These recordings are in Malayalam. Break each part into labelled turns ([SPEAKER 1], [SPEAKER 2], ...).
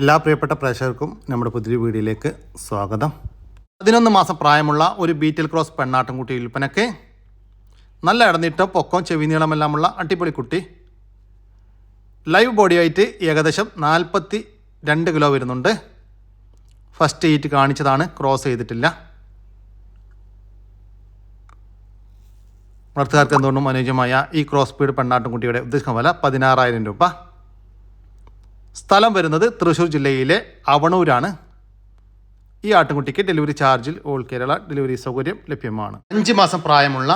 [SPEAKER 1] എല്ലാ പ്രിയപ്പെട്ട പ്രേക്ഷകർക്കും നമ്മുടെ പുതിയ വീഡിയോയിലേക്ക് സ്വാഗതം. പതിനൊന്ന് മാസം പ്രായമുള്ള ഒരു ബീറ്റിൽ ക്രോസ് പെണ്ണാട്ടുംകുട്ടി വിൽപ്പനയ്ക്ക് നല്ല ഇടന്നിട്ട് പൊക്കം ചെവി നീളമെല്ലാമുള്ള അടിപൊളി കുട്ടി. ലൈവ് ബോഡി ആയിട്ട് ഏകദേശം നാൽപ്പത്തി രണ്ട് കിലോ വരുന്നുണ്ട്. ഫസ്റ്റ് ഹീറ്റ് കാണിച്ചതാണ് ക്രോസ് ചെയ്തിട്ടില്ല. വളർത്തുകാർക്ക് എന്തുകൊണ്ടും അനുയോജ്യമായ ഈ ക്രോസ് സ്പീഡ് പെണ്ണാട്ടുംകുട്ടിയുടെ ഉദ്ദേശിക്കുന്ന വില പതിനാറായിരം രൂപ. സ്ഥലം വരുന്നത് തൃശ്ശൂർ ജില്ലയിലെ അവണൂരാണ്. ഈ ആട്ടുംകുട്ടിക്ക് ഡെലിവറി ചാർജിൽ ഓൾ കേരള ഡെലിവറി സൗകര്യം ലഭ്യമാണ്. അഞ്ച് മാസം പ്രായമുള്ള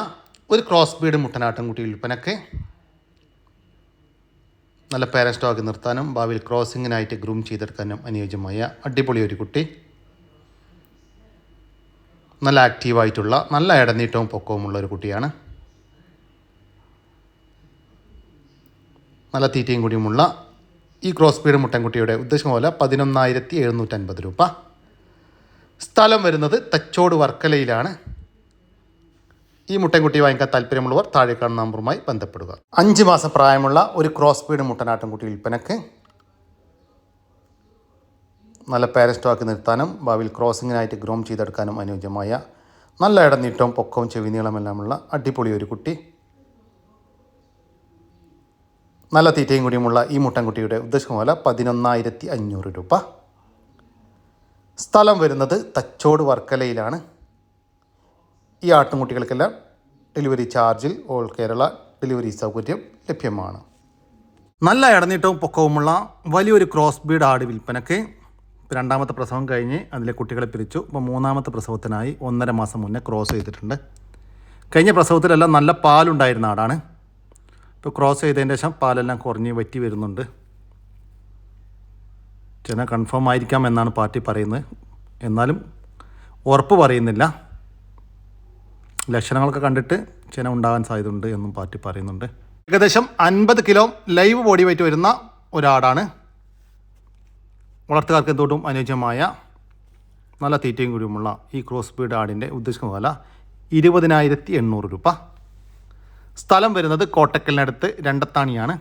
[SPEAKER 1] ഒരു ക്രോസ് ബീഡ് മുട്ടനാട്ടുംകുട്ടി വിൽപ്പനക്ക് നല്ല പേരൻ സ്റ്റോക്ക് നിർത്താനും ഭാവിയിൽ ക്രോസിങ്ങിനായിട്ട് ഗ്രൂം ചെയ്തെടുക്കാനും അനുയോജ്യമായ അടിപൊളി ഒരു കുട്ടി. നല്ല ആക്റ്റീവായിട്ടുള്ള നല്ല ഇടനീട്ടവും പൊക്കവുമുള്ള ഒരു കുട്ടിയാണ്. നല്ല തീറ്റയും കൂടിയുമുള്ള ഈ ക്രോസ് ബ്രീഡ് മുട്ടൻകുട്ടിയുടെ ഉദ്ദേശം പോലെ പതിനൊന്നായിരത്തി എഴുന്നൂറ്റൻപത് രൂപ. സ്ഥലം വരുന്നത് തച്ചോട് വർക്കലയിലാണ്. ഈ മുട്ടൻകുട്ടി വാങ്ങിക്കാൻ താല്പര്യമുള്ളവർ താഴെ കാണുന്ന നമ്പറുമായി ബന്ധപ്പെടുക. അഞ്ച് മാസം പ്രായമുള്ള ഒരു ക്രോസ് ബ്രീഡ് മുട്ടനാട്ടിൻകുട്ടി വിൽപ്പനക്ക് നല്ല പാരസ്റ്റോക്ക് നിർത്താനും ഭാവിയിൽ ക്രോസിങ്ങിനായിട്ട് ഗ്രോം ചെയ്തെടുക്കാനും അനുയോജ്യമായ നല്ല ഇടനീട്ടവും പൊക്കവും ചെവി നീളമെല്ലാമുള്ള അടിപൊളി ഒരു കുട്ടി. നല്ല തീറ്റയും കൂടിയുമുള്ള ഈ മുട്ടൻകുട്ടിയുടെ ഉദ്ദേശം പോലെ പതിനൊന്നായിരത്തി അഞ്ഞൂറ് രൂപ. സ്ഥലം വരുന്നത് തച്ചോട് വർക്കലയിലാണ്. ഈ ആട്ടുംകുട്ടികൾക്കെല്ലാം ഡെലിവറി ചാർജിൽ ഓൾ കേരള ഡെലിവറി സൗകര്യം ലഭ്യമാണ്. നല്ല ഇടനീട്ടവും പൊക്കവുമുള്ള വലിയൊരു ക്രോസ് ബീഡ് ആട് വിൽപ്പനയ്ക്ക് രണ്ടാമത്തെ പ്രസവം കഴിഞ്ഞ് അതിലെ കുട്ടികളെ പിരിച്ചു. ഇപ്പോൾ മൂന്നാമത്തെ പ്രസവത്തിനായി ഒന്നര മാസം മുന്നേ ക്രോസ് ചെയ്തിട്ടുണ്ട്. കഴിഞ്ഞ പ്രസവത്തിലെല്ലാം നല്ല പാലുണ്ടായിരുന്ന ആടാണ്. ഇപ്പോൾ ക്രോസ് ചെയ്തതിന് ശേഷം പാലെല്ലാം കുറഞ്ഞ് വറ്റി വരുന്നുണ്ട്. ചെന കൺഫേം ആയിരിക്കാം എന്നാണ് പാർട്ടി പറയുന്നത്. എന്നാലും ഉറപ്പ് പറയുന്നില്ല. ലക്ഷണങ്ങളൊക്കെ കണ്ടിട്ട് ചെന ഉണ്ടാകാൻ സാധ്യതയുണ്ട് എന്നും പാർട്ടി പറയുന്നുണ്ട്. ഏകദേശം അൻപത് കിലോ ലൈവ് ബോഡി വെയിറ്റ് വരുന്ന ഒരാടാണ്. വളർത്തുകാർക്ക് എന്തുകൊണ്ടും അനുയോജ്യമായ നല്ല തീറ്റയും കൂടിയുമുള്ള ഈ ക്രോസ് ബീഡ് ആടിന്റെ ഉദ്ദേശിക്കുന്ന വില ഇരുപതിനായിരത്തി എണ്ണൂറ് രൂപ. സ്ഥലം വരുന്നത് കോട്ടക്കലിനടുത്ത് രണ്ടത്താണിയാണ്.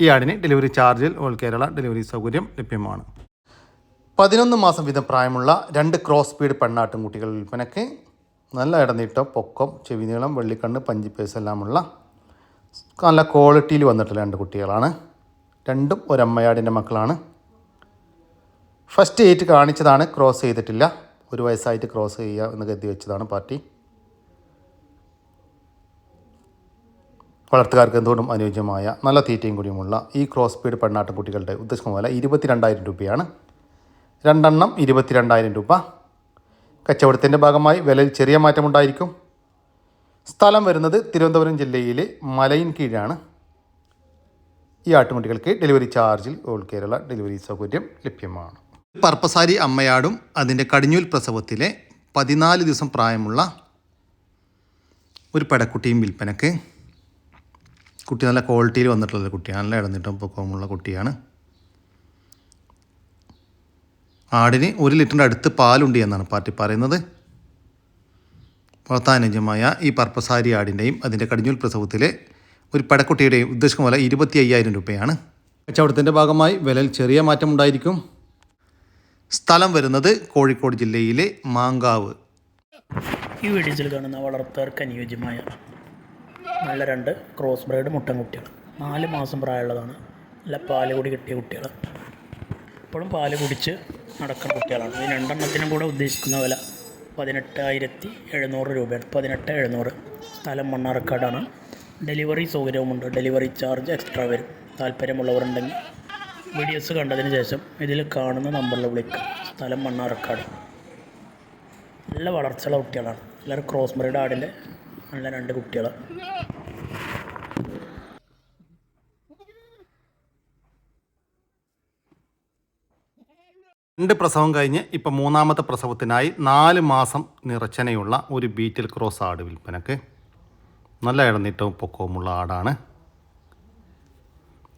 [SPEAKER 1] ഈ ആടിന് ഡെലിവറി ചാർജിൽ ഓൾ കേരള ഡെലിവറി സൗകര്യം ലഭ്യമാണ്. പതിനൊന്ന് മാസം വീതം പ്രായമുള്ള രണ്ട് ക്രോസ് സ്പീഡ് പെണ്ണാട്ടും കുട്ടികൾ വിൽപ്പനയ്ക്ക് നല്ല ഇടനീട്ടം പൊക്കം ചെവി നീളം വെള്ളിക്കണ്ണ് പഞ്ചിപ്പേസ് എല്ലാമുള്ള നല്ല ക്വാളിറ്റിയിൽ വന്നിട്ടുള്ള രണ്ട് കുട്ടികളാണ്. രണ്ടും ഒരമ്മയാടിന്റെ മക്കളാണ്. ഫസ്റ്റ് എയ്റ്റ് കാണിച്ചതാണ് ക്രോസ് ചെയ്തിട്ടില്ല. ഒരു വയസ്സായിട്ട് ക്രോസ് ചെയ്യുക എന്ന് കരുതി വെച്ചതാണ് പാർട്ടി. വളർത്തുകാർക്ക് എന്തുകൊണ്ടും അനുയോജ്യമായ നല്ല തീറ്റയും കൂടിയുമുള്ള ഈ ക്രോസ് സ്പീഡ് പെണ്ണാട്ടം കുട്ടികളുടെ ഉദ്ദേശം പോലെ ഇരുപത്തിരണ്ടായിരം രൂപയാണ്. രണ്ടെണ്ണം ഇരുപത്തിരണ്ടായിരം രൂപ. കച്ചവടത്തിന്റെ ഭാഗമായി വിലയിൽ ചെറിയ മാറ്റമുണ്ടായിരിക്കും സ്ഥലം വരുന്നത് തിരുവനന്തപുരം ജില്ലയിലെ മലയിൻ കീഴാണ്. ഈ ആട്ടുകുട്ടികൾക്ക് ഡെലിവറി ചാർജിൽ ഓൾ കേരള ഡെലിവറി സൗകര്യം ലഭ്യമാണ്. പർപ്പസാരി അമ്മയാടും അതിന്റെ കടിഞ്ഞൂൽ പ്രസവത്തിലെ പതിനാല് ദിവസം പ്രായമുള്ള ഒരു പെടക്കുട്ടിയും വിൽപ്പനക്ക് കുട്ടി നല്ല ക്വാളിറ്റിയിൽ വന്നിട്ടുള്ള കുട്ടിയാണ്. നല്ല ഇടന്നിട്ടും പൊക്കമുള്ള കുട്ടിയാണ്. ആടിന് ഒരു ലിറ്ററിന്റെ അടുത്ത് പാലുണ്ട് എന്നാണ് പാർട്ടി പറയുന്നത്. വളർത്താനുജമായ ഈ പർപ്പസാരി ആടിന്റെയും അതിന്റെ കടിഞ്ഞൂൽ പ്രസവത്തിലെ ഒരു പടക്കുട്ടിയുടെയും ഉദ്ദേശിക്കും വില ഇരുപത്തി അയ്യായിരം രൂപയാണ്. കച്ചവടത്തിന്റെ ഭാഗമായി വിലയിൽ ചെറിയ മാറ്റമുണ്ടായിരിക്കും. സ്ഥലം വരുന്നത് കോഴിക്കോട് ജില്ലയിലെ മാങ്കാവ്.
[SPEAKER 2] ഈ വീഡിയോസിൽ കാണുന്ന വളർത്താർക്ക് അനുയോജ്യമായ നല്ല രണ്ട് ക്രോസ് ബ്രൈഡ് മുട്ടൻകുട്ടികൾ നാല് മാസം പ്രായമുള്ളതാണ്. നല്ല പാൽ കൂടി കിട്ടിയ കുട്ടികൾ. ഇപ്പോഴും പാൽ കുടിച്ച് നടക്കുന്ന കുട്ടികളാണ്. ഈ രണ്ടെണ്ണത്തിനും കൂടെ ഉദ്ദേശിക്കുന്ന വില പതിനെട്ടായിരത്തി എഴുന്നൂറ് രൂപയാണ്. പതിനെട്ട് എഴുന്നൂറ് സ്ഥലം മണ്ണാർക്കാടാണ്. ഡെലിവറി സൗകര്യവുമുണ്ട്. ഡെലിവറി ചാർജ് എക്സ്ട്രാ വരും. താല്പര്യമുള്ളവരുണ്ടെങ്കിൽ വീഡിയോസ് കണ്ടതിന് ശേഷം ഇതിൽ കാണുന്ന നമ്പറിൽ വിളിക്കുക സ്ഥലം മണ്ണാർക്കാട്. നല്ല വളർച്ചയുള്ള കുട്ടികളാണ്. എല്ലാവരും ക്രോസ് മറിയുടെ ആടിന്റെ നല്ല രണ്ട് കുട്ടികൾ
[SPEAKER 1] രണ്ട് പ്രസവം കഴിഞ്ഞ് ഇപ്പം മൂന്നാമത്തെ പ്രസവത്തിനായി നാല് മാസം നിറച്ചനയുള്ള ഒരു ബീറ്റിൽ ക്രോസ് ആട് വിൽപ്പനക്ക്. നല്ല ഇടനീട്ടവും പൊക്കവുമുള്ള ആടാണ്.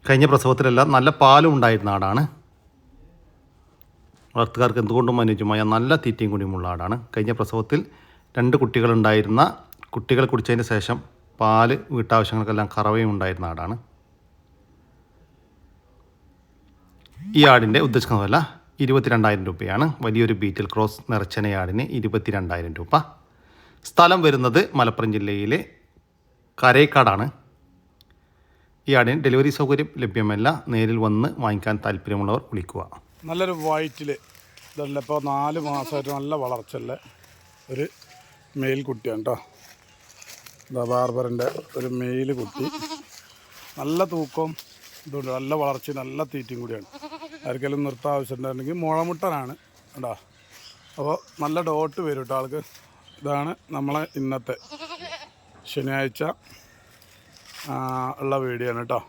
[SPEAKER 1] കഴിഞ്ഞ പ്രസവത്തിലെല്ലാം നല്ല പാലും ഉണ്ടായിരുന്ന ആടാണ്. വളർത്തുകാർക്ക് എന്തുകൊണ്ടും അനുയോജ്യമായ നല്ല തീറ്റയും കുടിയുമുള്ള ആടാണ്. കഴിഞ്ഞ പ്രസവത്തിൽ രണ്ട് കുട്ടികളുണ്ടായിരുന്ന കുട്ടികൾ കുടിച്ചതിന് ശേഷം പാൽ വീട്ടാവശ്യങ്ങൾക്കെല്ലാം കറവയും ഉണ്ടായിരുന്ന ആടാണ്. ഈ ആടിന്റെ ഉദ്ദേശിക്കുന്ന വില ഇരുപത്തിരണ്ടായിരം രൂപയാണ്. വലിയൊരു ബീറ്റിൽ ക്രോസ് നിറച്ചനയാടിന് ഇരുപത്തിരണ്ടായിരം രൂപ. സ്ഥലം വരുന്നത് മലപ്പുറം ജില്ലയിലെ കരേക്കാടാണ്. ഈ ആടിന് ഡെലിവറി സൗകര്യം ലഭ്യമല്ല. നേരിൽ വന്ന് വാങ്ങിക്കാൻ താല്പര്യമുള്ളവർ വിളിക്കുക.
[SPEAKER 3] നല്ലൊരു വയറ്റിൽ ഇതല്ല. ഇപ്പോൾ നാല് മാസമായിട്ട് നല്ല വളർച്ചയുള്ള ഒരു മെയിൽ കേട്ടോ ബാർബറിന്റെ ഒരു മെയിൽ കുട്ടി നല്ല തൂക്കവും ഇതുണ്ട്. നല്ല വളർച്ച നല്ല തീറ്റയും കൂടിയാണ്. ആർക്കെങ്കിലും നിർത്താൻ ആവശ്യമുണ്ടായിരുന്നെങ്കിൽ മുളമുട്ടനാണ് കേട്ടോ അപ്പോൾ നല്ല ഡോട്ട് വരും കേട്ടോ ആൾക്ക്. ഇതാണ് നമ്മളെ ഇന്നത്തെ ശനിയാഴ്ച ഉള്ള വീഡിയോ ആണ് കേട്ടോ.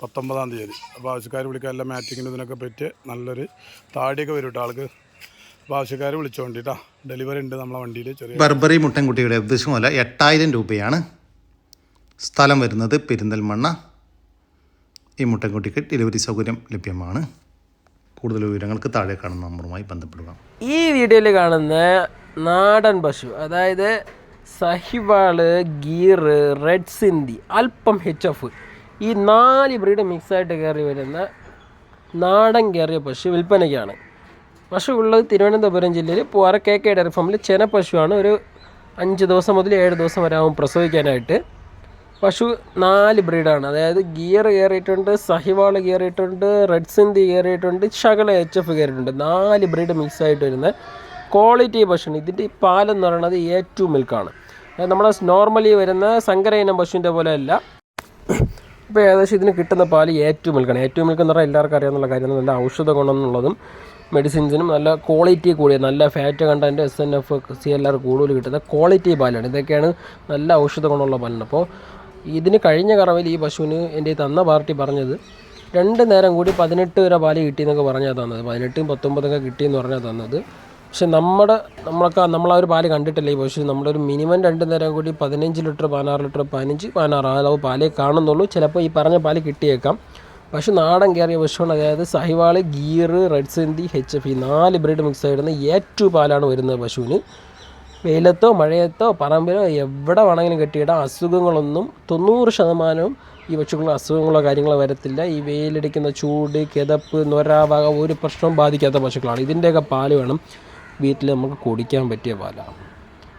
[SPEAKER 3] പത്തൊമ്പതാം തീയതി. അപ്പോൾ ആവശ്യക്കാർ വിളിക്കാൻ എല്ലാ മാറ്റിങ്ങിനും ഇതിനൊക്കെ പറ്റിയ നല്ലൊരു താടിയൊക്കെ വരും കേട്ടോ ആൾക്ക്. അപ്പോൾ ആവശ്യക്കാർ വിളിച്ചോണ്ടിട്ടാ. ഡെലിവറി ഉണ്ട് നമ്മളെ വണ്ടിയിൽ ചെറിയ
[SPEAKER 1] ബർബറി മുട്ടൻകുട്ടിയുടെ ഉദ്ദേശം പോലെ എട്ടായിരം രൂപയാണ് സ്ഥലം വരുന്നത് പെരിന്തൽമണ്ണ. ഈ മുട്ടൻകുട്ടിക്ക് ഡെലിവറി സൗകര്യം ലഭ്യമാണ്. കൂടുതൽ വിവരങ്ങൾക്ക് താഴെ കാണുന്ന നമ്പറുമായി ബന്ധപ്പെടുക.
[SPEAKER 4] ഈ വീഡിയോയിൽ കാണുന്ന നാടൻ പശു അതായത് സഹിവാൾ ഗീർ റെഡ് സിന്ധി അല്പം എച്ച് എഫ് ഈ നാല് ബ്രീഡ് മിക്സായിട്ട് കയറി വരുന്ന നാടൻ കയറിയ പശു വിൽപ്പനയ്ക്കാണ്. പശു ഉള്ളത് തിരുവനന്തപുരം ജില്ലയിൽ പൂവാറ കെ കെ ഡയറി ഫാമിൽ ചെന പശുവാണ്. ഒരു അഞ്ച് ദിവസം മുതൽ ഏഴ് ദിവസം വരെ ആവും പ്രസവിക്കാനായിട്ട്. പശു നാല് ബ്രീഡാണ്. അതായത് ഗിയർ കയറിയിട്ടുണ്ട് സഹിവാൾ കയറിയിട്ടുണ്ട് റെഡ് സിന്ധി കയറിയിട്ടുണ്ട് ശകല എച്ച് എഫ് കയറിയിട്ടുണ്ട്. നാല് ബ്രീഡ് മിക്സ് ആയിട്ട് വരുന്ന ക്വാളിറ്റി പശുവാണ്. ഇതിന്റെ ഈ പാലെന്ന് പറയുന്നത് എ ടു മിൽക്കാണ് നമ്മൾ നോർമലി വരുന്ന സങ്കര ഇനം പശുവിന്റെ പോലെ അല്ല. ഇപ്പോൾ ഏകദേശം ഇതിന് കിട്ടുന്ന പാൽ എ ടു മിൽക്കാണ് എ ടു മിൽക്ക് എന്ന് പറഞ്ഞാൽ എല്ലാവർക്കും അറിയാവുന്ന കാര്യമാണ്. നല്ല ഔഷധ ഗുണം എന്നുള്ളതും മെഡിസിൻസിനും നല്ല ക്വാളിറ്റി കൂടിയ നല്ല fat content S N F C L R കൂടുതൽ കിട്ടുന്ന ക്വാളിറ്റി പാലാണ്. ഇതൊക്കെയാണ് നല്ല ഔഷധ ഗുണമുള്ള പാലാണ്. അപ്പോൾ ഇതിന് കഴിഞ്ഞ കറവിൽ ഈ പശുവിന് എന്റെ തന്ന പാർട്ടി പറഞ്ഞത് രണ്ട് നേരം കൂടി പതിനെട്ട് വരെ പാൽ കിട്ടിയെന്നൊക്കെ പറഞ്ഞാൽ തന്നത്. പതിനെട്ടും പത്തൊമ്പതൊക്കെ കിട്ടിയെന്ന് പറഞ്ഞാൽ തന്നത്. പക്ഷെ നമ്മുടെ നമ്മളൊക്കെ നമ്മളാ ഒരു പാൽ കണ്ടിട്ടില്ല ഈ പശു നമ്മളൊരു മിനിമം രണ്ട് നേരം കൂടി പതിനഞ്ച് ലിറ്റർ പതിനാറ് ലിറ്റർ പതിനഞ്ച് പതിനാറ് അളവ് പാലേ കാണുന്നുള്ളൂ. ചിലപ്പോൾ ഈ പറഞ്ഞ പാൽ കിട്ടിയേക്കാം. പശു നാടൻ കയറിയ പശുവാണ് അതായത് Sahiwal Gir red Sindhi H F ഈ നാല് ബ്രീഡ് മിക്സ് ആയിരുന്ന ഏറ്റവും പാലാണ് വരുന്നത് പശുവിന്. വെയിലത്തോ മഴയത്തോ പറമ്പിലോ എവിടെ വേണമെങ്കിലും കെട്ടിയിടാം. അസുഖങ്ങളൊന്നും തൊണ്ണൂറ് ശതമാനവും ഈ പശുക്കൾ അസുഖങ്ങളോ കാര്യങ്ങളോ വരത്തില്ല. ഈ വെയിലടിക്കുന്ന ചൂട് കിതപ്പ് നൊരാവക ഒരു പ്രശ്നവും ബാധിക്കാത്ത പശുക്കളാണ്. ഇതിന്റെയൊക്കെ പാൽ വേണം. വീട്ടിൽ നമുക്ക് കുടിക്കാൻ പറ്റിയ പാലാണ്.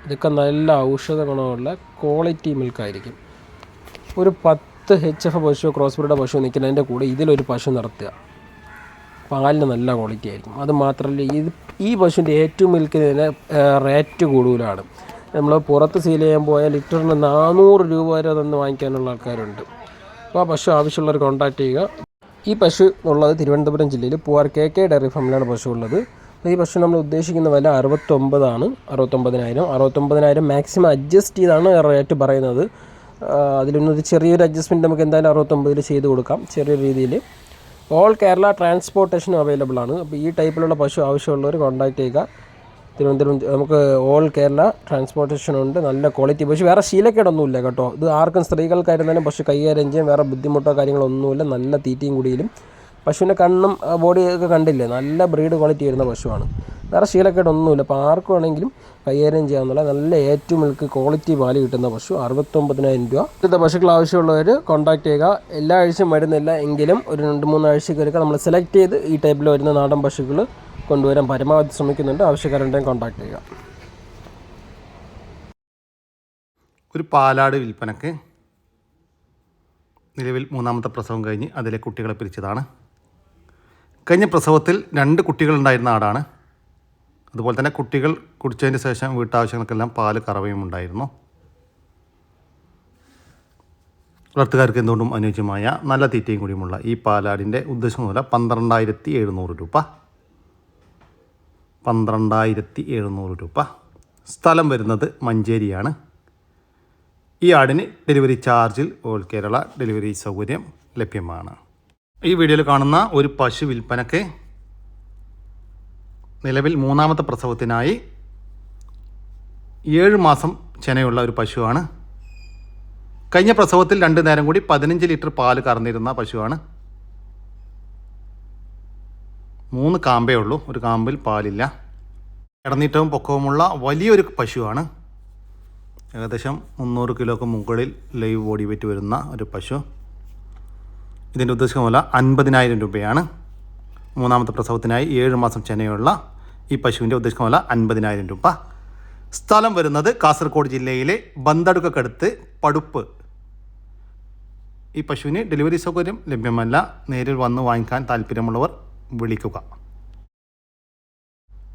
[SPEAKER 4] ഇതൊക്കെ നല്ല ഔഷധ ഗുണമുള്ള ക്വാളിറ്റി മിൽക്കായിരിക്കും ഒരു പത്ത് എച്ച് എഫ് പശു ക്രോസ് ബ്രീഡ് പശു നിൽക്കുന്നതിന്റെ കൂടെ ഇതിലൊരു പശു നിർത്തുക. പാലിന് നല്ല ക്വാളിറ്റി ആയിരിക്കും. അത് മാത്രമല്ല ഇത് ഈ പശുവിന്റെ ഏറ്റവും മിൽക്കിന് റേറ്റ് കൂടുതലാണ്. നമ്മൾ പുറത്ത് സീൽ ചെയ്യാൻ പോയാൽ ലിറ്ററിന് നാനൂറ് രൂപ വരെ തന്നെ വാങ്ങിക്കാനുള്ള ആൾക്കാരുണ്ട്. അപ്പോൾ ആ പശു ആവശ്യമുള്ളവർ കോൺടാക്റ്റ് ചെയ്യുക. ഈ പശു ഉള്ളത് തിരുവനന്തപുരം ജില്ലയിൽ പൂവാർ കെ കെ ഡയറി ഫാമിലാണ് പശു ഉള്ളത്. അപ്പോൾ ഈ പശു നമ്മൾ ഉദ്ദേശിക്കുന്ന വില അറുപത്തൊമ്പതാണ്. അറുപത്തൊമ്പതിനായിരം. അറുപത്തൊമ്പതിനായിരം മാക്സിമം അഡ്ജസ്റ്റ് ചെയ്താണ് റേറ്റ് പറയുന്നത്. അതിലൊന്നൊരു ചെറിയൊരു അഡ്ജസ്റ്റ്മെന്റ് നമുക്ക് എന്തായാലും അറുപത്തൊമ്പതിൽ ചെയ്ത് കൊടുക്കാം. ചെറിയ രീതിയിൽ ഓൾ കേരള ട്രാൻസ്പോർട്ടേഷനും അവൈലബിൾ ആണ്. അപ്പോൾ ഈ ടൈപ്പിലുള്ള പശു ആവശ്യമുള്ളവർ കോൺടാക്ട് ചെയ്യുക. തിരുവനന്തപുരം നമുക്ക് ഓൾ കേരള ട്രാൻസ്പോർട്ടേഷൻ ഉണ്ട്. നല്ല ക്വാളിറ്റി പശു. വേറെ ശീലക്കേടൊന്നുമില്ല കേട്ടോ. ഇത് ആർക്കും സ്ത്രീകൾക്കായിരുന്നാലും പശു കൈകാര്യം ചെയ്യാൻ വേറെ ബുദ്ധിമുട്ടോ കാര്യങ്ങളോ ഒന്നുമില്ല. നല്ല തീറ്റയും കുടിയിലും. പശുവിന്റെ കണ്ണും ബോഡിയൊക്കെ കണ്ടില്ലേ? നല്ല ബ്രീഡ് ക്വാളിറ്റി വരുന്ന പശുവാണ്. വേറെ ശീലക്കേടൊന്നുമില്ല. അപ്പോൾ ആർക്കും വേണമെങ്കിലും കൈകാര്യം ചെയ്യാവുന്ന നല്ല ഏറ്റവും മിൽക്ക് ക്വാളിറ്റി പാൽ കിട്ടുന്ന പശു. അറുപത്തൊമ്പതിനായിരം രൂപ. ഇന്നത്തെ പശുക്കൾ ആവശ്യമുള്ളവർ കോൺടാക്ട് ചെയ്യുക. എല്ലാ ആഴ്ചയും വരുന്നില്ല എങ്കിലും ഒരു രണ്ട് മൂന്ന് ആഴ്ചയ്ക്കൊക്കെ നമ്മൾ സെലക്ട് ചെയ്ത് ഈ ടൈപ്പിൽ വരുന്ന നാടൻ പശുക്കൾ കൊണ്ടുവരാൻ പരമാവധി ശ്രമിക്കുന്നുണ്ട്. ആവശ്യക്കാരുണ്ടെങ്കിൽ കോൺടാക്ട് ചെയ്യുക.
[SPEAKER 1] ഒരു പാലാട് വിൽപ്പനക്ക് നിലവിൽ മൂന്നാമത്തെ പ്രസവം കഴിഞ്ഞ് അതിലെ കുട്ടികളെ പിരിച്ചതാണ്. കഴിഞ്ഞ പ്രസവത്തിൽ രണ്ട് കുട്ടികളുണ്ടായിരുന്ന ആടാണ്. അതുപോലെ തന്നെ കുട്ടികൾ കുടിച്ചതിന് ശേഷം വീട്ടാവശ്യങ്ങൾക്കെല്ലാം പാൽ കറവയും ഉണ്ടായിരുന്നു. വളർത്തുകാർക്ക് എന്തുകൊണ്ടും അനുയോജ്യമായ നല്ല തീറ്റയും കൂടിയുമുള്ള ഈ പാലാടിന്റെ ഉദ്ദേശം മൂല പന്ത്രണ്ടായിരത്തി എഴുന്നൂറ് രൂപ. പന്ത്രണ്ടായിരത്തി എഴുന്നൂറ് രൂപ. സ്ഥലം വരുന്നത് മഞ്ചേരിയാണ്. ഈ ആടിന് ഡെലിവറി ചാർജിൽ ഓൾ കേരള ഡെലിവറി സൗകര്യം ലഭ്യമാണ്. ഈ വീഡിയോയിൽ കാണുന്ന ഒരു പശു വിൽപ്പനക്ക് നിലവിൽ മൂന്നാമത്തെ പ്രസവത്തിനായി ഏഴ് മാസം ചെനയുള്ള ഒരു പശുവാണ്. കഴിഞ്ഞ പ്രസവത്തിൽ രണ്ട് നേരം കൂടി പതിനഞ്ച് ലിറ്റർ പാൽ കറന്നിരുന്ന പശുവാണ്. മൂന്ന് കാമ്പേ ഉള്ളൂ ഒരു കാമ്പിൽ പാലില്ല. ഇടനീട്ടവും പൊക്കവുമുള്ള വലിയൊരു പശുവാണ്. ഏകദേശം മുന്നൂറ് കിലോക്ക് മുകളിൽ ലൈവ് ബോഡി വെയിറ്റ് വരുന്ന ഒരു പശു. ഇതിന്റെ ഉദ്ദേശിക്കുന്ന വില അൻപതിനായിരം രൂപയാണ്. മൂന്നാമത്തെ പ്രസവത്തിനായി ഏഴ് മാസം ചെനയുള്ള ഈ പശുവിന്റെ ഉദ്ദേശിക്കുന്ന വില അൻപതിനായിരം രൂപ. സ്ഥലം വരുന്നത് കാസർഗോഡ് ജില്ലയിലെ ബന്തടുക്കടുത്ത് പടുപ്പ്. ഈ പശുവിന് ഡെലിവറി സൗകര്യം ലഭ്യമല്ല. നേരിൽ വന്ന് വാങ്ങിക്കാൻ താല്പര്യമുള്ളവർ വിളിക്കുക.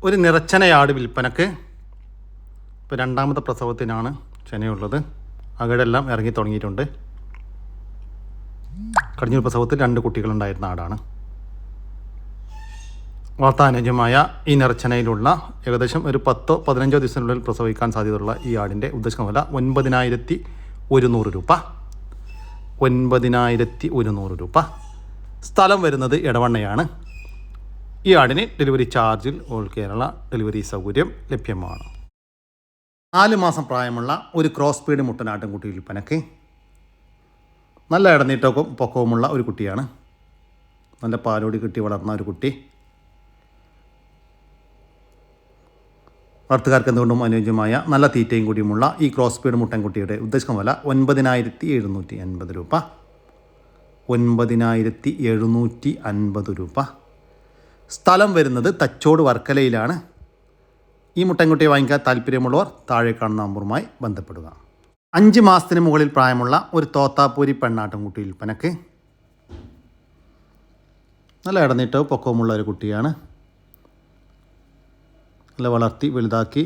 [SPEAKER 1] ഒരു നിറച്ചനയാട് വിൽപ്പനക്ക് ഇപ്പോൾ രണ്ടാമത്തെ പ്രസവത്തിനാണ് ചെനയുള്ളത് അകടെല്ലാം ഇറങ്ങി തുടങ്ങിയിട്ടുണ്ട്. കഴിഞ്ഞൊരു പ്രസവത്തിൽ രണ്ട് കുട്ടികളുണ്ടായിരുന്ന ആടാണ്. വാർത്താനുജമായ ഈ നിറച്ചനയിലുള്ള ഏകദേശം ഒരു പത്തോ പതിനഞ്ചോ ദിവസത്തിനുള്ളിൽ പ്രസവിക്കാൻ സാധ്യതയുള്ള ഈ ആടിന്റെ ഉദ്ദേശിക്കുന്ന വില ഒൻപതിനായിരത്തി ഒരുന്നൂറ് രൂപ. ഒൻപതിനായിരത്തി ഒരുന്നൂറ് രൂപ. സ്ഥലം വരുന്നത് ഇടവണ്ണയാണ് ഈ ആടിന് ഡെലിവറി ചാർജിൽ ഓൾ കേരള ഡെലിവറി സൗകര്യം ലഭ്യമാണ്. നാല് മാസം പ്രായമുള്ള ഒരു ക്രോസ് പീഡ് മുട്ടനാട്ടും കുട്ടി വിൽപ്പനക്ക്. നല്ല ഇടനീട്ടവും പൊക്കവുമുള്ള ഒരു കുട്ടിയാണ്. നല്ല പാലോടി കിട്ടി വളർന്ന ഒരു കുട്ടി. വളർത്തുകാർക്ക് എന്തുകൊണ്ടും അനുയോജ്യമായ നല്ല തീറ്റയും കൂടിയുമുള്ള ഈ ക്രോസ് സ്പീഡ് മുട്ടൻകുട്ടിയുടെ ഉദ്ദേശിക്കുന്ന വില ഒൻപതിനായിരത്തി എഴുന്നൂറ്റി അൻപത് രൂപ. ഒൻപതിനായിരത്തി എഴുന്നൂറ്റി അൻപത് രൂപ. സ്ഥലം വരുന്നത് തച്ചോട് വർക്കലയിലാണ്. ഈ മുട്ടൻകുട്ടിയെ വാങ്ങിക്കാൻ താല്പര്യമുള്ളവർ താഴെ കാണുന്ന നമ്പറുമായി ബന്ധപ്പെടുക. അഞ്ച് മാസത്തിന് മുകളിൽ പ്രായമുള്ള ഒരു തോത്താപ്പൂരി പെണ്ണാട്ടൻകുട്ടി വിൽപ്പനക്ക്. നല്ല ഇടനീട്ടവും പൊക്കവുമുള്ള ഒരു കുട്ടിയാണ്. നല്ല വളർത്തി വലുതാക്കി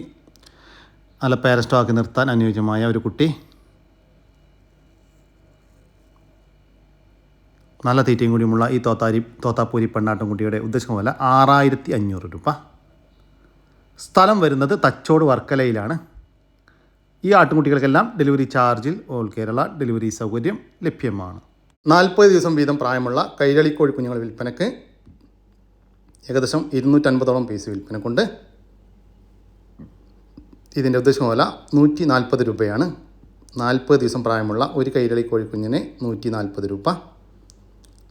[SPEAKER 1] നല്ല പേരസ്റ്റോക്കി നിർത്താൻ അനുയോജ്യമായ ഒരു കുട്ടി. നല്ല തീറ്റയും കൂടിയുമുള്ള ഈ തോത്താരി തോത്താപ്പൂരി പെണ്ണാട്ടുംകുട്ടിയുടെ ഉദ്ദേശം പോലെ ആറായിരത്തി അഞ്ഞൂറ് രൂപ. സ്ഥലം വരുന്നത് തച്ചോട് വർക്കലയിലാണ്. ഈ ആട്ടുംകുട്ടികൾക്കെല്ലാം ഡെലിവറി ചാർജിൽ ഓൾ കേരള ഡെലിവറി സൗകര്യം ലഭ്യമാണ്. നാൽപ്പത് ദിവസം വീതം പ്രായമുള്ള കൈരളി കോഴി കുഞ്ഞുങ്ങൾ വിൽപ്പനക്ക് ഏകദേശം ഇരുന്നൂറ്റൻപതോളം പീസ് വിൽപ്പനക്കുണ്ട്. ഇതിന്റെ ഉദ്ദേശം വില നൂറ്റി നാൽപ്പത് രൂപയാണ്. നാൽപ്പത് ദിവസം പ്രായമുള്ള ഒരു കൈരളി കോഴിക്കുഞ്ഞിന് നൂറ്റി നാൽപ്പത് രൂപ.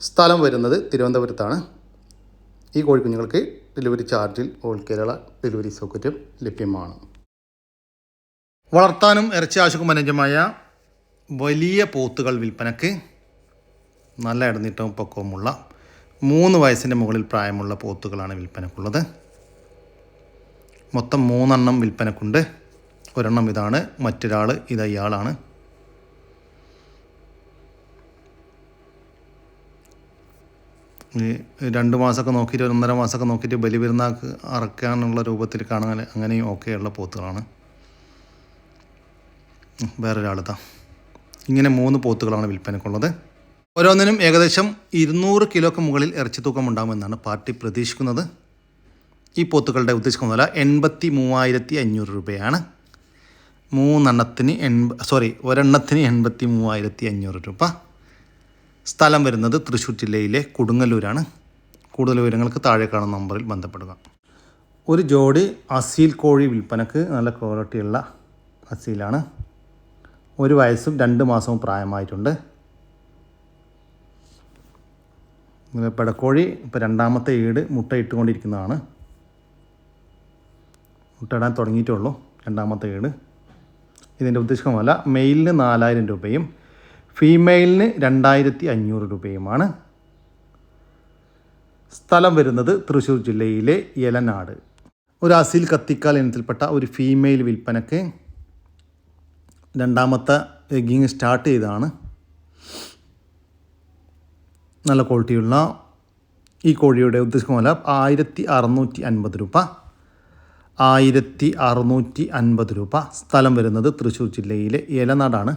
[SPEAKER 1] സ്ഥലം വരുന്നത് തിരുവനന്തപുരത്താണ്. ഈ കോഴിക്കുഞ്ഞുങ്ങൾക്ക് ഡെലിവറി ചാർജിൽ ഓൾ കേരള ഡെലിവറി സൗകര്യം ലഭ്യമാണ്. വളർത്താനും ഇറച്ചി ആവശ്യക്കും അനുജമായ വലിയ പോത്തുകൾ വിൽപ്പനക്ക് നല്ല ഇടനീട്ടവും പൊക്കവുമുള്ള മൂന്ന് വയസ്സിന്റെ മുകളിൽ പ്രായമുള്ള പോത്തുകളാണ് വിൽപ്പനക്കുള്ളത്. മൊത്തം മൂന്നെണ്ണം വിൽപ്പനക്കുണ്ട്. ഒരെണ്ണം ഇതാണ് മറ്റൊരാൾ ഇത് ഇയാളാണ്. രണ്ട് മാസമൊക്കെ നോക്കിയിട്ട് ഒന്നര മാസമൊക്കെ നോക്കിയിട്ട് ബലി പെരുന്നാൾക്ക് അറക്കാനുള്ള രൂപത്തിൽ കാണാൻ അങ്ങനെയും ഓക്കെയുള്ള പോത്തുകളാണ്. വേറൊരാളിതാ ഇങ്ങനെ മൂന്ന് പോത്തുകളാണ് വിൽപ്പനക്കുള്ളത്. ഓരോന്നിനും ഏകദേശം ഇരുന്നൂറ് കിലോക്ക് മുകളിൽ ഇറച്ചി തൂക്കം ഉണ്ടാകുമെന്നാണ് പാർട്ടി പ്രതീക്ഷിക്കുന്നത്. ഈ പോത്തുകളുടെ ഉദ്ദേശിക്കുന്ന വില എൺപത്തി മൂവായിരത്തി അഞ്ഞൂറ് രൂപയാണ്. മൂന്നെണ്ണത്തിന് എൺപ സോറി ഒരെണ്ണത്തിന് എൺപത്തി മൂവായിരത്തി അഞ്ഞൂറ് രൂപ. സ്ഥലം വരുന്നത് തൃശ്ശൂർ ജില്ലയിലെ കൊടുങ്ങല്ലൂരാണ്. കൂടുതൽ വിവരങ്ങൾക്ക് താഴെ കാണുന്ന നമ്പറിൽ ബന്ധപ്പെടുക. ഒരു ജോഡി അസീൽ കോഴി വിൽപ്പനക്ക് നല്ല ക്വാളിറ്റിയുള്ള അസീലാണ്. ഒരു വയസ്സും രണ്ട് മാസവും പ്രായമായിട്ടുണ്ട്. പെടക്കോഴി ഇപ്പോൾ രണ്ടാമത്തെ ഈട് മുട്ട ഇട്ടുകൊണ്ടിരിക്കുന്നതാണ്. മുട്ടയിടാൻ തുടങ്ങിയിട്ടുള്ളൂ. രണ്ടാമത്തെ ഈട് ഇതിന്റെ ഉദ്ദേശമല്ല മെയിലിന് നാലായിരം രൂപയും ഫീമെയിലിന് രണ്ടായിരത്തി അഞ്ഞൂറ് രൂപയുമാണ്. സ്ഥലം വരുന്നത് തൃശ്ശൂർ ജില്ലയിലെ യലനാട് ഒരു അസീൽ കത്തിക്കാൽ ഇനത്തിൽപ്പെട്ട ഒരു ഫീമെയിൽ വിൽപ്പനക്ക് രണ്ടാമത്തെ എഗ്ഗിങ് സ്റ്റാർട്ട് ചെയ്താണ് നല്ല ക്വാളിറ്റിയുള്ള ഈ കോഴിയുടെ ഉദ്ദേശിക്കുന്ന വില ആയിരത്തി അറുന്നൂറ്റി അൻപത് രൂപ. ആയിരത്തി അറുന്നൂറ്റി അൻപത് രൂപ സ്ഥലം വരുന്നത് തൃശ്ശൂർ ജില്ലയിലെ ഏലനാടാണ്.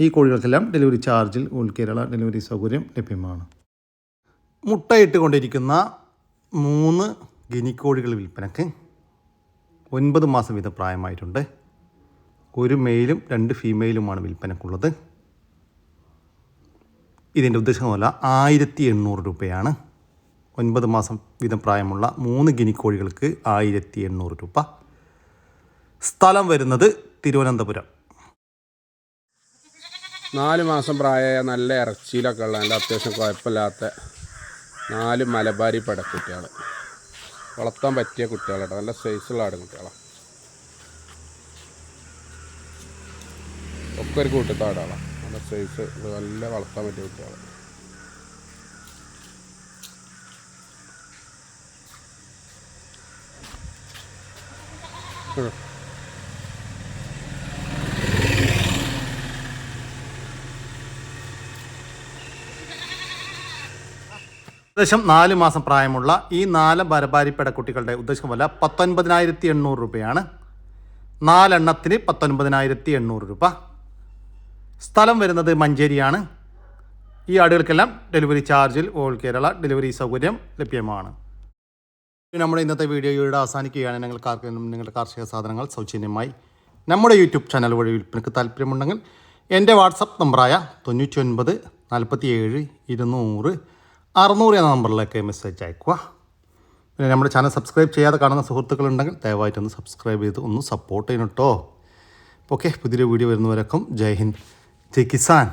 [SPEAKER 1] ഈ കോഴികൾക്കെല്ലാം ഡെലിവറി ചാർജിൽ ഉൾ കേരള ഡെലിവറി സൗകര്യം ലഭ്യമാണ്. മുട്ടയിട്ട് കൊണ്ടിരിക്കുന്ന മൂന്ന് ഗിനിക്കോഴികൾ വിൽപ്പനക്ക് ഒൻപത് മാസം വീതം പ്രായമായിട്ടുണ്ട്. ഒരു മെയിലും രണ്ട് ഫീമെയിലുമാണ് വിൽപ്പനക്കുള്ളത്. ഇതിന്റെ ഉദ്ദേശം പോലെ ആയിരത്തി എണ്ണൂറ് രൂപയാണ്. ഒൻപത് മാസം വീതം പ്രായമുള്ള മൂന്ന് ഗിനിക്കോഴികൾക്ക് ആയിരത്തി എണ്ണൂറ് രൂപ. സ്ഥലം വരുന്നത് തിരുവനന്തപുരം.
[SPEAKER 5] നാല് മാസം പ്രായമായ നല്ല ഇറച്ചിയിലൊക്കെ ഉള്ള നല്ല അത്യാവശ്യം കുഴപ്പമില്ലാത്ത നാല് മലബാരി പടക്കുട്ടികൾ വളർത്താൻ പറ്റിയ കുട്ടികളാട്ടോ. നല്ല സൈസുള്ള ആടുകുട്ടികളാണ് ഒക്കെ ഒരു കൂട്ടത്താടാണ്. നല്ല സൈസ് നല്ല വളർത്താൻ പറ്റിയ കുട്ടികൾ
[SPEAKER 1] ഏകദേശം നാല് മാസം പ്രായമുള്ള ഈ നാല് ബരബാരി കുട്ടികളുടെ ഉദ്ദേശം വില പത്തൊൻപതിനായിരത്തി എണ്ണൂറ് രൂപയാണ്. നാലെണ്ണത്തിന് പത്തൊൻപതിനായിരത്തി എണ്ണൂറ് രൂപ. സ്ഥലം വരുന്നത് മഞ്ചേരിയാണ്. ഈ ആടുകൾക്കെല്ലാം ഡെലിവറി ചാർജിൽ ഓൾ കേരള ഡെലിവറി സൗകര്യം ലഭ്യമാണ്. നമ്മുടെ ഇന്നത്തെ വീഡിയോ ഇവിടെ അവസാനിക്കുകയാണ്. നിങ്ങൾക്ക് ആർക്കെങ്കിലും നിങ്ങളുടെ കാർഷിക സാധനങ്ങൾ സൗജന്യമായി നമ്മുടെ യൂട്യൂബ് ചാനൽ വഴി വിൽപ്പനയ്ക്ക് താല്പര്യമുണ്ടെങ്കിൽ എന്റെ വാട്സപ്പ് നമ്പറായ തൊണ്ണൂറ്റി ഒൻപത് നാൽപ്പത്തി ഏഴ് ഇരുന്നൂറ് അറുന്നൂറ് എന്ന നമ്പറിലേക്ക് മെസ്സേജ് അയക്കുക. പിന്നെ നമ്മുടെ ചാനൽ സബ്സ്ക്രൈബ് ചെയ്യാതെ കാണുന്ന സുഹൃത്തുക്കളുണ്ടെങ്കിൽ ദയവായിട്ടൊന്ന് സബ്സ്ക്രൈബ് ചെയ്ത് ഒന്ന് സപ്പോർട്ട് ചെയ്യണം കേട്ടോ ഓക്കെ പുതിയൊരു വീഡിയോ വരുന്നവരൊക്കെ ജയ് ഹിന്ദ് ജയ് കിസാൻ.